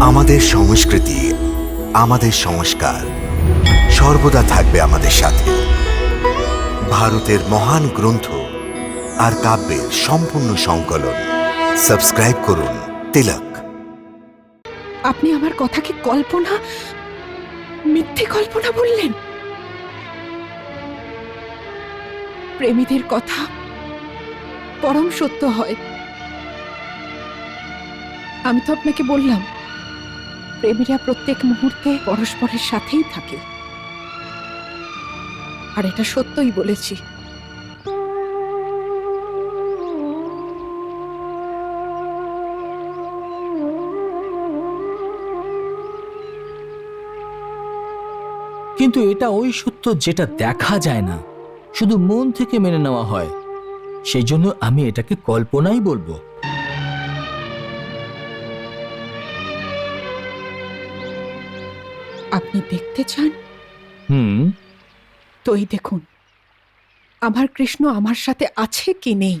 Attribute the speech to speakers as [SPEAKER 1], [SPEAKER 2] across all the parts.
[SPEAKER 1] আমাদের সংস্কৃতি, আমাদের সংস্কার সর্বদা থাকবে আমাদের সাথে। ভারতের মহান গ্রন্থ আর কাব্যের সম্পূর্ণ সংকলন। সাবস্ক্রাইব করুন তিলক।
[SPEAKER 2] আপনি আমার কথাকে কল্পনা, মিথ্যে কল্পনা বললেন? প্রেমীদের কথা পরম সত্য হয়। আমি তো আপনাকে বললাম প্রেমীরা প্রত্যেক মুহূর্তে পরস্পরের সাথেই থাকে। আর এটা সত্যই বলেছি।
[SPEAKER 3] কিন্তু এটা ওই সত্য যেটা দেখা যায় না। শুধু মন থেকে মেনে নেওয়া হয়। সেই জন্য আমি এটাকে কল্পনাই বলব।
[SPEAKER 2] আপনি দেখতে চান?
[SPEAKER 3] হুম।
[SPEAKER 2] তো এই দেখুন আমার কৃষ্ণ আমার সাথে আছে কি নেই?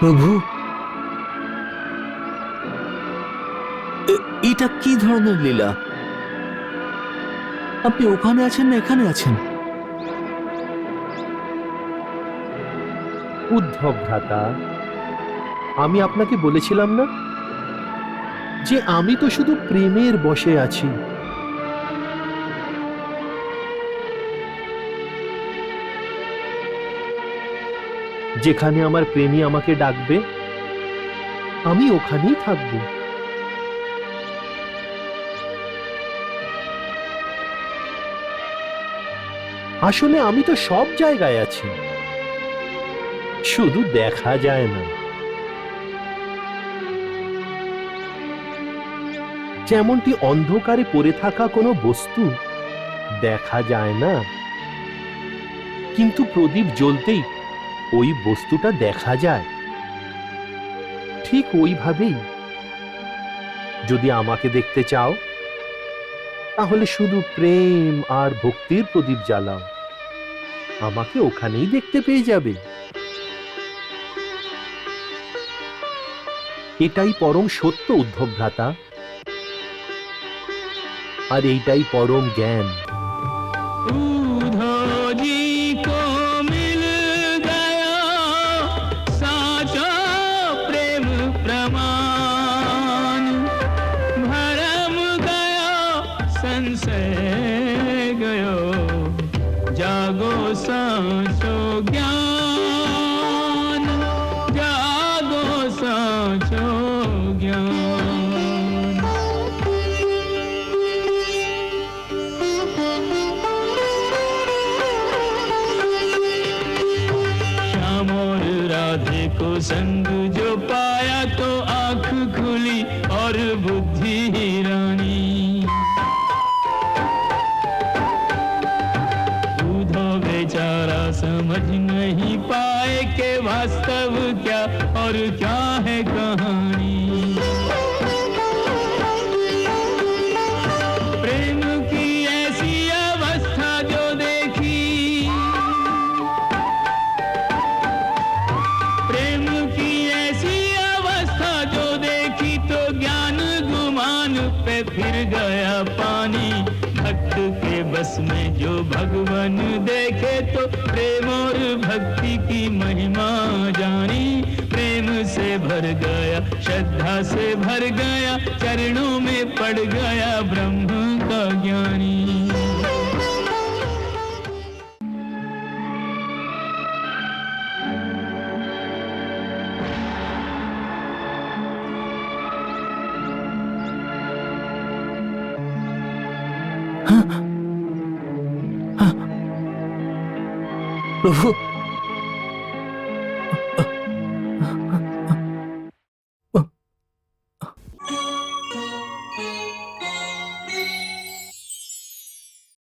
[SPEAKER 3] প্রভু? এটা কি ধরনের লীলা? আপনি ওখানে আছেন না এখানে আছেন?
[SPEAKER 4] উদ্ধব ভ্রাতা, আমি আপনাকে বলেছিলাম না যে আমি তো শুধু প্রেমের বসে আছি। যেখানে আমার প্রেমী আমাকে ডাকবে, আমি ওখানেই থাকব। আসলে আমি তো সব জায়গায় আছি। শুধু দেখা যায় না। যেমনটি অন্ধকারে পড়ে থাকা কোনো বস্তু, দেখা যায় না। কিন্তু প্রদীপ জ্বলতেই ওই বস্তুটা দেখা যায়। ঠিক ওইভাবেই। যদি আমাকে দেখতে চাও, তাহলে শুধু প্রেম আর ভক্তির প্রদীপ জ্বালাও। আমাকে ওখানেই দেখতে পেয়ে যাবে। এটাই পরম সত্য, উদ্ধব ভ্রাতা। আর এইটাই পরম জ্ঞান।
[SPEAKER 5] ज्ञान श्याम और राधे को संग जो पाया तो आँख खुली और बुद्धि रानी वास्तव क्या और क्या है कहानी? प्रेम की ऐसी अवस्था जो देखी। प्रेम की ऐसी अवस्था जो देखी तो ज्ञान गुमान पे फिर गया बस में जो भगवान देखे तो प्रेम और भक्ति की महिमा जानी। प्रेम से भर गया, श्रद्धा से भर गया, चरणों में पड़ गया ब्रह्म।
[SPEAKER 3] প্রভু